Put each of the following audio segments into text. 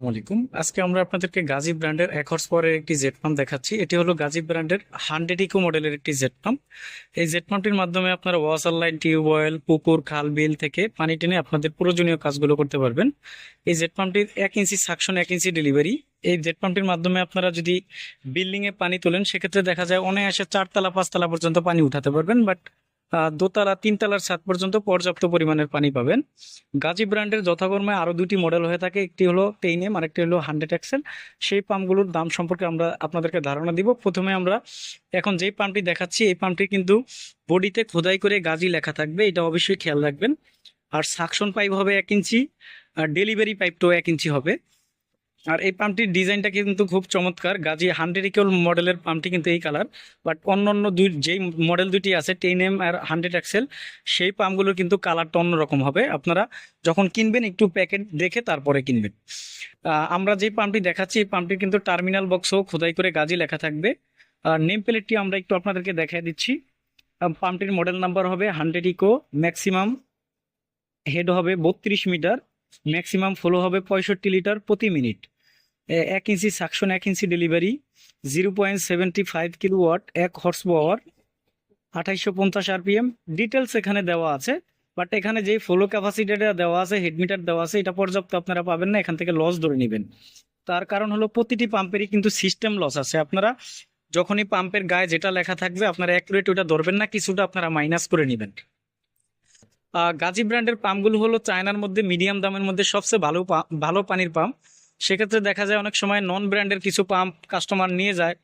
আসসালামাইকুম আজকে আমরা আপনাদেরকে গাজী ব্র্যান্ডের এক হর্স পাওয়ারের একটি জেট পাম্প দেখাচ্ছি। এটি হলো গাজী ব্র্যান্ডের হান্ড্রেড ইকো মডেলের একটি জেট পাম্প এই জেট পাম্পটির মাধ্যমে আপনারা ওয়াসার লাইন টিউবওয়েল পুকুর, খাল, বিল থেকে পানি টেনে আপনাদের প্রয়োজনীয় কাজগুলো করতে পারবেন। এই জেট পাম্পটির এক ইঞ্চি সাকশন এক ইঞ্চি ডেলিভারি এই জেট পাম্পটির মাধ্যমে আপনারা যদি বিল্ডিং এ পানি তোলেন, সেক্ষেত্রে দেখা যায় অনায়াসে চারতলা, পাঁচতলা পর্যন্ত পানি উঠাতে পারবেন। বাট দোতলা, তিনতলার ছাদ পর্যন্ত পর্যাপ্ত পরিমাণের পানি পাবেন। গাজী ব্র্যান্ডের যথাকর্মে আরও দুটি মডেল হয়ে থাকে। একটি হলো টেইন এম আরেকটি হলো হান্ড্রেড এক্সেল সেই পাম্পগুলোর দাম সম্পর্কে আমরা আপনাদেরকে ধারণা দিব। প্রথমে আমরা এখন যেই পাম্পটি দেখাচ্ছি, এই পাম্পটি কিন্তু বডিতে খোদাই করে গাজী লেখা থাকবে। এটা অবশ্যই খেয়াল রাখবেন। আর সাকশন পাইপ হবে এক ইঞ্চি, আর ডেলিভারি পাইপটাও এক ইঞ্চি হবে। আর এই পাম্পটির ডিজাইনটা কিন্তু খুব চমৎকার। গাজী হান্ড্রেড ইকুয়াল মডেলের পাম্পটি কিন্তু এই কালার। বাট অন্য অন্য দুই, যেই মডেল দুটি আছে, টেন এম আর হান্ড্রেড এক্সেল সেই পাম্পগুলোর কিন্তু কালারটা অন্যরকম হবে। আপনারা যখন কিনবেন, একটু প্যাকেট দেখে তারপরে কিনবেন। আমরা যে পাম্পটি দেখাচ্ছি, এই পাম্পটির কিন্তু টার্মিনাল বক্সও খোদাই করে গাজী লেখা থাকবে। আর নেম প্লেটটি আমরা একটু আপনাদেরকে দেখাই দিচ্ছি। পাম্পটির মডেল নাম্বার হবে হান্ড্রেড ইকো, ম্যাক্সিমাম হেড হবে বত্রিশ মিটার। ম্যাক্সিমাম ফ্লো হবে পঁয়ষট্টি লিটার প্রতি মিনিট। এক ইঞ্চি সাকশন এক inch delivery zero point seventy five kilo watt এক হর্স পাওয়ার আঠাইশশো পঞ্চাশ আরপিএম ডিটেলস এখানে দেওয়া আছে বাট এখানে যে ফ্লো ক্যাপাসিটিটা দেওয়া আছে হেডমিটার দেওয়া আছে, এটা পর্যাপ্ত আপনারা পাবেন না, এখান থেকে লস ধরে নেবেন। তার কারণ হলো প্রতিটি পাম্পেরই কিন্তু সিস্টেম লস আছে। আপনারা যখনই পাম্পের গায়ে যেটা লেখা থাকবে, আপনারা অ্যাকুরেট ওটা ধরবেন না, কিছুটা আপনারা মাইনাস করে নেবেন। গাজী ব্র্যান্ডের পাম্পগুলো হলো চায়নার মধ্যে মিডিয়াম দামের মধ্যে সবচেয়ে ভালো ভালো পানির পাম্প। সেক্ষেত্রে দেখা যায় অনেক সময় নন ব্র্যান্ডের কিছু পাম্প কাস্টমার নিয়ে যায়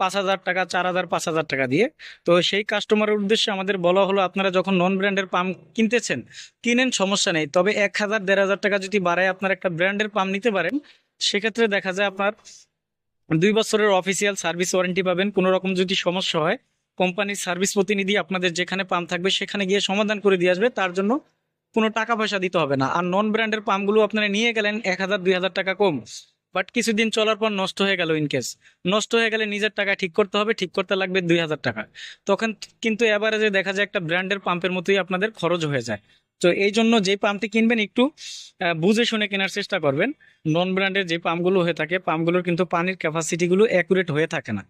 পাঁচ হাজার টাকা, চার হাজার, পাঁচ হাজার টাকা দিয়ে। তো সেই কাস্টমারের উদ্দেশ্যে আমাদের বলা হলো, আপনারা যখন নন ব্র্যান্ডের পাম্প কিনতেছেন, কিনেন, সমস্যা নেই। তবে এক হাজার, দেড় হাজার টাকা যদি বাড়ায় আপনার একটা ব্র্যান্ডের পাম্প নিতে পারেন, সেক্ষেত্রে দেখা যায় আপনার দুই বছরের অফিসিয়াল সার্ভিস ওয়ারেন্টি পাবেন। কোনো রকম যদি সমস্যা হয় কোম্পানির সার্ভিস প্রতিনিধি আপনাদের যেখানে পাম্প থাকবে সেখানে গিয়ে সমাধান করে দিয়ে আসবে, তার জন্য কোনো টাকা পয়সা দিতে হবে না। আর নন ব্র্যান্ডের পাম্পগুলো আপনারা নিয়ে গেলেন এক হাজার, দুই হাজার টাকা কম। বাট কিছুদিন চলার পর নষ্ট হয়ে গেল ইনকেস নষ্ট হয়ে গেলে নিজের টাকা ঠিক করতে হবে, ঠিক করতে লাগবে দুই হাজার টাকা। তখন কিন্তু এভারেজে দেখা যায় একটা ব্র্যান্ডের পাম্পের মতোই আপনাদের খরচ হয়ে যায়। তো এই জন্য যে পাম্পটি কিনবেন একটু বুঝে শুনে কেনার চেষ্টা করবেন। নন ব্র্যান্ডের যে পাম্পগুলো হয়ে থাকে পাম্পগুলোর কিন্তু পানির ক্যাপাসিটিগুলো অ্যাকুরেট হয়ে থাকে না।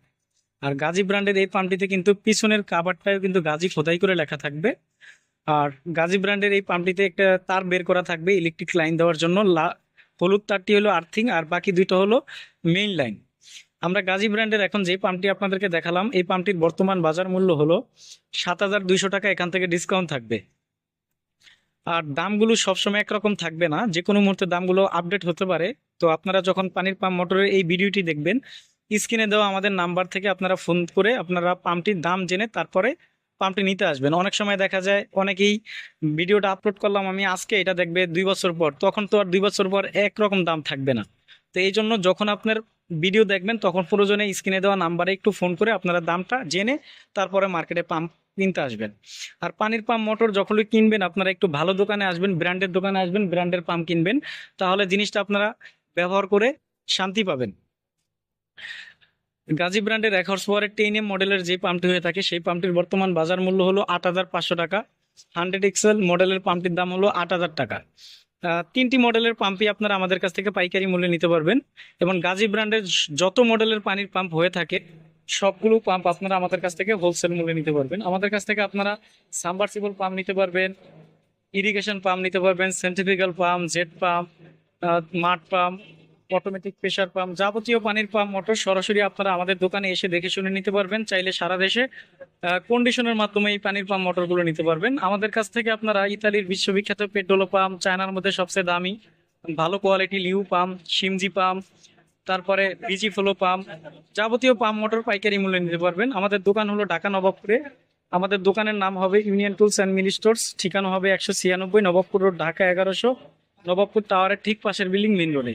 আর গাজী ব্র্যান্ডের এই পাম্পটিতে কিন্তু পিছনের কাভারটাও কিন্তু গাজী খোদাই করে লেখা থাকবে। আর গাজী ব্র্যান্ডের এই পাম্পটিতে একটা তার বের করা থাকবে ইলেকট্রিক লাইন দেওয়ার জন্য। হলুদ তারটি হলো আর্থিং আর বাকি দুইটা হলো মেইন লাইন আমরা গাজী ব্র্যান্ডের এখন যে পাম্পটি আপনাদেরকে দেখালাম, এই পাম্পটির বর্তমান বাজার মূল্য হলো সাত হাজার দুইশো টাকা, এখান থেকে ডিসকাউন্ট থাকবে। আর দামগুলো সবসময় একরকম থাকবে না যে কোনো মুহূর্তে দামগুলো আপডেট হতে পারে। তো আপনারা যখন পানির পাম্প মোটরের এই ভিডিওটি দেখবেন স্ক্রিনে দেওয়া আমাদের নাম্বার থেকে আপনারা ফোন করে আপনারা পাম্পটির দাম জেনে তারপরে পাম্পটি নিতে আসবেন। অনেক সময় দেখা যায় অনেকেই ভিডিওটা আপলোড করলাম, আমি আজকে এটা দেখবে দুই বছর পর, তখন তো আর দুই বছর পর একরকম দাম থাকবে না। তো এই জন্য যখন আপনার ভিডিও দেখবেন, তখন প্রয়োজনে স্ক্রিনে দেওয়া নাম্বারে একটু ফোন করে আপনারা দামটা জেনে তারপরে মার্কেটে পাম্প কিনতে আসবেন। আর পানির পাম্প মোটর যখনই কিনবেন, আপনারা একটু ভালো দোকানে আসবেন, ব্র্যান্ডের দোকানে আসবেন, ব্র্যান্ডের পাম্প কিনবেন, তাহলে জিনিসটা আপনারা ব্যবহার করে শান্তি পাবেন। গাজী ব্র্যান্ডের এক হর্স পাওয়ারের টেন এম মডেলের যে পাম্পটি হয়ে থাকে, সেই পাম্পটির বর্তমান বাজার মূল্য হলো আট হাজার পাঁচশো টাকা। হান্ড্রেড এক্সেল মডেলের পাম্পটির দাম হলো আট হাজার টাকা। তিনটি মডেলের পাম্পই আপনারা আমাদের কাছ থেকে পাইকারি মূল্যে নিতে পারবেন। এবং গাজী ব্র্যান্ডের যত মডেলের পানির পাম্প হয়ে থাকে, সবগুলো পাম্প আপনারা আমাদের কাছ থেকে হোলসেল মূল্যে নিতে পারবেন। আমাদের কাছ থেকে আপনারা সাবমার্সিবল পাম্প নিতে পারবেন ইরিগেশন পাম্প নিতে পারবেন সেন্ট্রিফিক্যাল পাম্প জেট পাম্প মাঠ পাম্প অটোমেটিক প্রেশার পাম্প যাবতীয় পানির পাম্প মোটর সরাসরি আপনারা আমাদের দোকানে এসে দেখে শুনে নিতে পারবেন। চাইলে সারা দেশে কন্ডিশনের মাধ্যমে এই পানির পাম্প মোটরগুলো নিতে পারবেন। আমাদের কাছ থেকে আপনারা ইতালির বিশ্ববিখ্যাত পেট্রোলো পাম্প চায়নার মধ্যে সবচেয়ে দামি, ভালো কোয়ালিটি লিউ পাম্প সিমজি পাম্প তারপরে বিজি ফ্লো পাম্প যাবতীয় পাম্প মোটর পাইকারি মূল্যে নিতে পারবেন। আমাদের দোকান হলো ঢাকা নবাবপুরে। আমাদের দোকানের নাম হবে union tools and mini stores ঠিকানা হবে একশো ছিয়ানব্বই নবাবপুর রোড, ঢাকা এগারোশো, নবাবপুর টাওয়ারের ঠিক পাশের বিল্ডিং মেন রোডে।